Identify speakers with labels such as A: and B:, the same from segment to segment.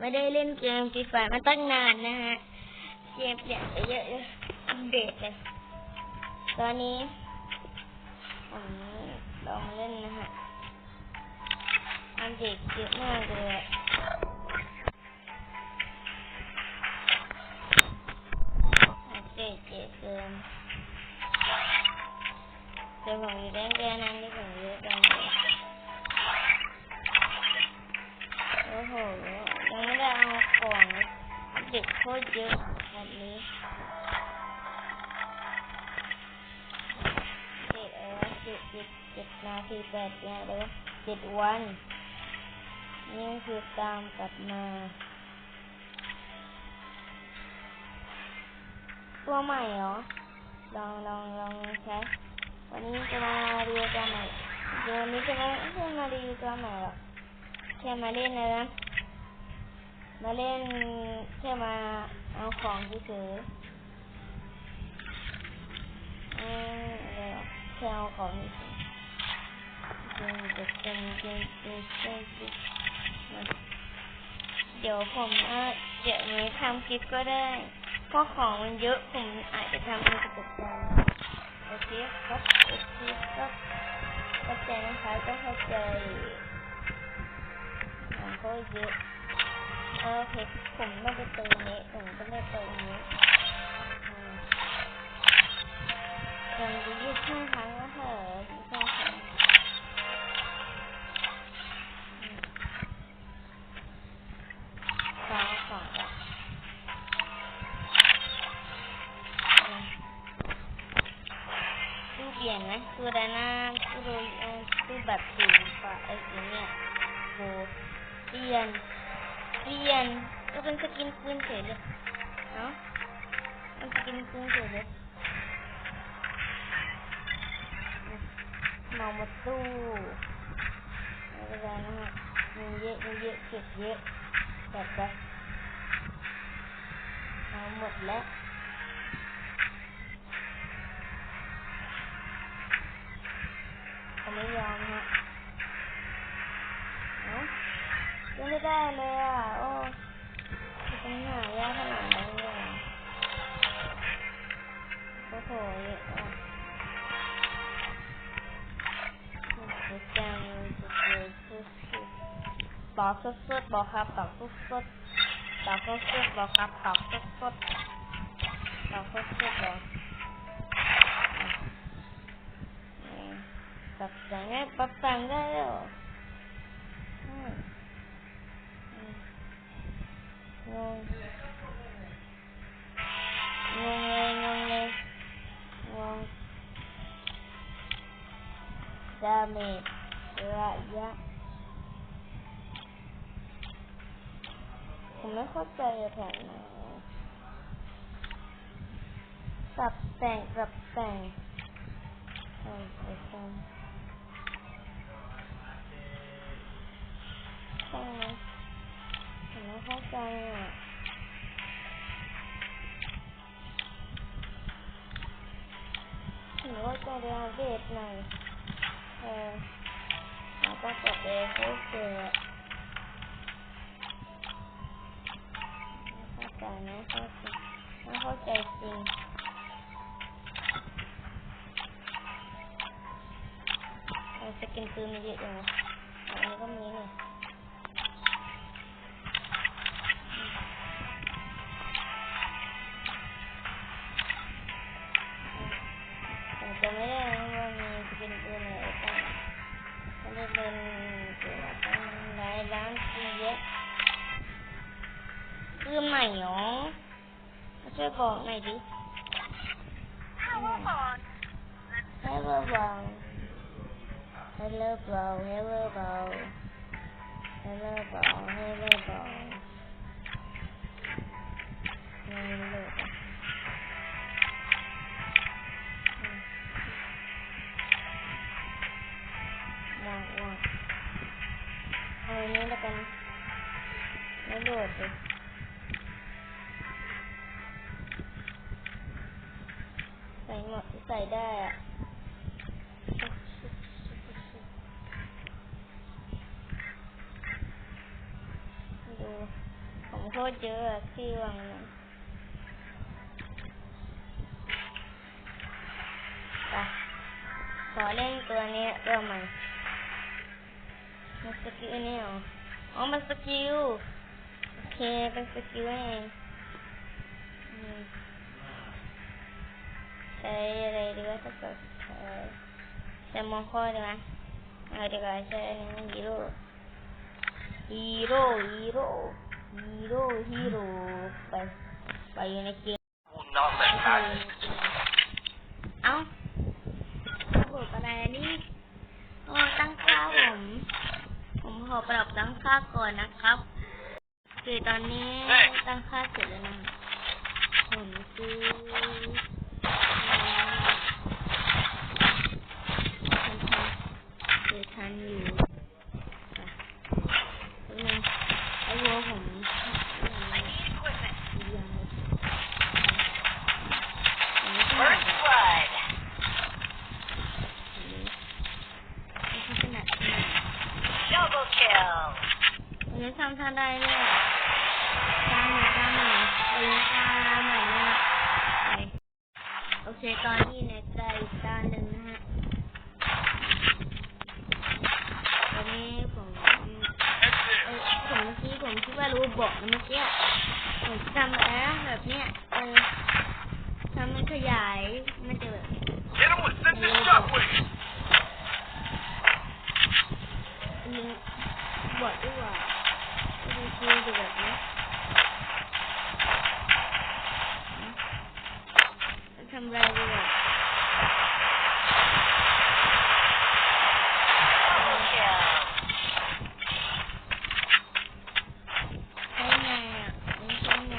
A: ไม่ได้เล่นเกมฟรีไฟมาตั้งนานนะฮะ เกมเปลี่ยนไปเยอะเลยอัปเดตเลยตอนนี้ผมลองเล่นนะฮะ อัปเดตเยอะมากเลยอัปเดตเยอะเกินเดี๋ยวผมอยู่แดงแดงนั้นที่ผมเยอะจังเลยโอ้โห ยังไม่ได้เอาของอัปเดตโคตรเยอะแบบนี้เจ็ดเออเจ็ดเจ็ดเจ็ดนาทีแปดเนี่ยเลยเจ็ดวันนี่คือตามกลับมา ตัวใหม่เหรอ ลองลองลองใช้วันนี้จะมารีวิวตัวใหม่เดี๋ยวนนี้จะมาไม่มารีวิวตัวใหม่หรอกแค่มาเล่นนะนะ มาเล่นแค่มาเอาของเฉยๆอะไรแค่เอาของเฉยๆจริงจริงจริงจริงจริงจริงจริงมเดี๋ยวผมอาจจะม่ทำคลิปก็ได้เพราะของมันเยอะผมอาจจะทำเป็นกิจกรรมโอเคครับโอเคครับเข้าใจนะคะต้องเข้าใจของก็เยอะ โอเคผมไม่ได้ตรงนี้ผมก็ไม่เตรงนี้อืมจำดียี่ห้าครั้งแล้วเหรอยี่ห้าครั้งอืมสองสองอะตู้เปลี่ยนนะตู้ดาน่าตู้โรยตู้แบบสีฟ้าไอ้เนี่ยโบเปลี่ยน เปลี่ยนก็เป็นสกินปืนเฉยเลยเอ้ามันสกินปืนเฉยเลยมาหมดตู้ไม่เป็นไรนะฮะมีเยอะมีเยอะเก็บเยอะแบบแบบเอาหมดแล้วผมไม่ยอมฮะเอ้ายังไม่ได้เลย ๆบอกสุดๆบอกครับบอกสุดๆบอกสุดๆบอกครับบอกสุดๆ ผมไม่เข้าใจแผนไหนปรับแต่งปรับแต่งใช่ใช่ใช่ไหมผมไม่เข้าใจอะผมว่าจะเรียนเดทหน่อยเออแล้วก็กดเอฟโอเค ไม่เขาใจไม่เข้าใจไม่เข้าใจจริงสกินปืนมีเยอะอยู่อันนี้ก็มีนี่ บอกหน่อยดิ Hello bro Hello bro Hello bro Hello bro Hello bro Hello bro ไม่รู้เลย ว่างว่างเอาอันนี้แล้วกันไม่โดดเลย ใส่หมดที่ใส่ได้อะดู ผมโคตรเยอะอะที่วางนั้นไปขอเล่นตัวนี้ตัวใหม่มันสกิลนี่เหรอ อ๋อมันสกิล โอเค เป็นสกิลเอง ใช้อะไรดีวะถ้าเกิดใช้ใช้มองคอดีไหมเอาดีกว่าใช้อันนี้ฮีโร่ฮีโร่ฮีโร่ฮีโร่ฮีโร่ไปไปอยู่ในเกมเอยู่ในเกมเอ้าระบอะไรนี่โอ้ตั้งค่าผม ผมขอปรับตั้งค่าก่อนนะครับ คือตอนนี้ตั้งค่าเสร็จแล้วนะผมซื้อเดี๋ยวทันอยู่ไปนึงไอ้วัวผมยังผมไม่ถนัด
B: First blood.
A: ไม่ถนัด
B: Double kill.
A: วันนี้ทำท่า ได้เนี่ยตามหน่อยตามหน่อยไปตามหน่อยนะโอเคตอนนี้ในใจอีกตาหนึ่งนะฮะตอนนี้ผมเออผมเมื่อกี้ผมคิดว่ารู้บอกเมื่อกี้ผมทำแล้วแบบเนี้ยเออทำมันขยายมันจะแบบบอกด้วย ว่าดูคือจะแบบนี้ทำอะไรดีอะ
B: Double kill.
A: ใช้ไงอะมันใช้ไง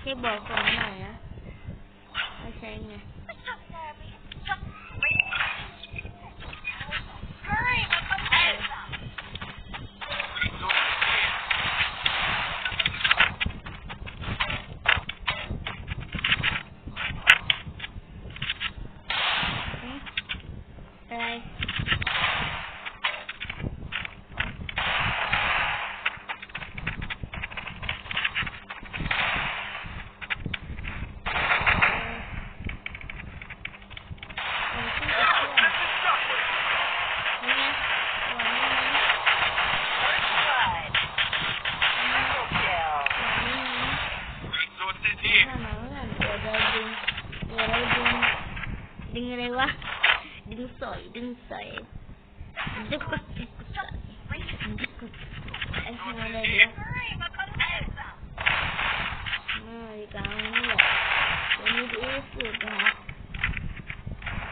A: ช่วยบอกผมหน่อยนะว่าใช้ไง
B: Hurry, with the heads up.
A: อืมอะไรเออผมชื่อ
B: Hit
A: เพื่
B: him
A: อน
B: with Sensor Shockwave.
A: นี่ไงหัวนี่ไง
B: First blood. Triple kill.
A: หัวนี่ไง
B: Resources
A: ถ้า
B: here.
A: มาเมื่อไหร่เดี๋ยวเราดึงเดี๋ยวเราดึงดึงอะไรวะ ดึงสอยดึงสอยดึงกดดึงสอยดึงกดไอ้ทำอะไรดีวะ
B: Hurry, with the heads up.
A: อ่า อีกครั้งนี่แหละเดี๋ยวนี้ดีที่สุดนะฮะ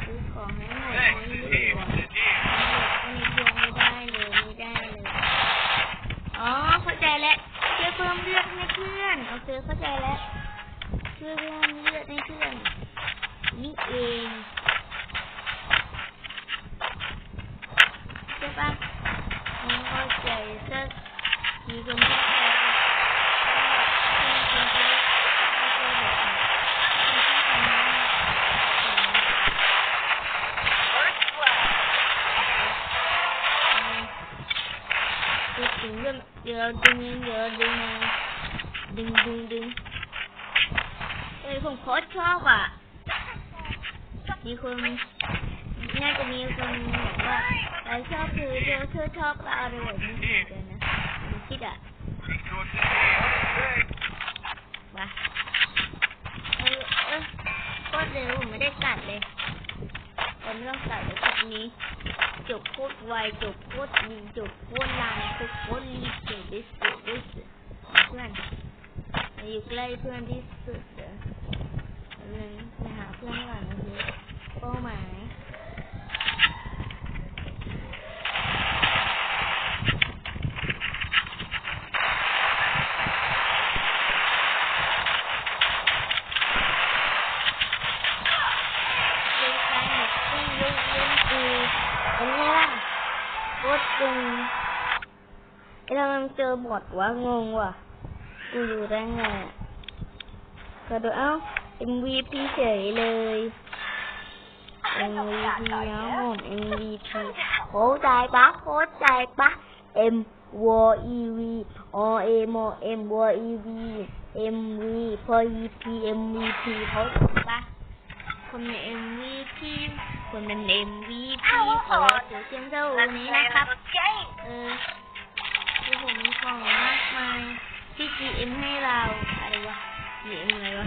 A: ซื้อของให้หมด
B: Next
A: ไม่
B: is
A: เหลื
B: here.
A: อ
B: This is here.
A: ไม่เพียงไม่ได้เลยไม่ได้เลยอ๋อเข้าใจแล้วช่วยเพิ่มเลือดให้เพื่อนโอาเคเข้าใจแล้วช่วยเพิ่มเลือดให้เพื่อนนี่เองใช่ปะผมเข้าใจสัก ทีคนที่เข้าใจคนที่เข้าใจแบบนี้ถึงเรื่องเดี๋ยวดึงเดี๋ยวดึงดึงดึงดึงเอ้ยผมโคตรชอบอะ มีคนน่าจะมีคนบอกว่าเรชอบคือเธอเธอชอบเราอะไรแบบนี้เหมือนกันนะ คิดอะ
B: Resources here.
A: ว่าเออเออโคตรเร็วผมไม่ได้กัดเลยผมไม่ต้องกัดเลยคลิปนี้จบโคตรไวจบโคตรดีจบโคตรนานจบโคตรรีบจบที่สุดที่สุดเพื่อนอยู่ใกล้เพื่อนที่สุดเลยไปหาเพื่อนก่อนนะพี่เป้าหมายเล่นการหมดที่ยกเว้นกูเป็นไงล่ะโคตรจริง ไอ้เรามันเจอบอดวะงงว่ะ กูอยู่ได้ไงอะก็ดูเอ้า MVP เฉยเลย MVP นะผม MVP โคตรใจปะโคตรใจปะ MVP วออีวีอเอมอเอ็มวออีวีเอ็มวีพออีพีเอ็มวีพีเขาถูกปะ คนเป็นเอ็มวีพีคนเป็นเอ็มวีพีขอถือเสียงเท่านี้นะครับ เออคือผมมีของมากมายที่ GM ให้เราอะไรวะ GM อะไรวะ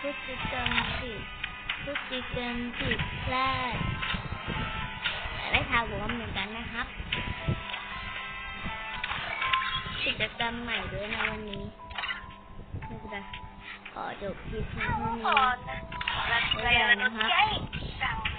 A: พฤติกรรมผิดพฤติกรรมผิดพลาดได้ทาหัวเหมือนกันนะครับกิจกรรมใหม่ด้วยนะวันนี้ไม่เป็นไรข อจบคลิปเพียงเท่านี้
B: Let's play a little game, shall we?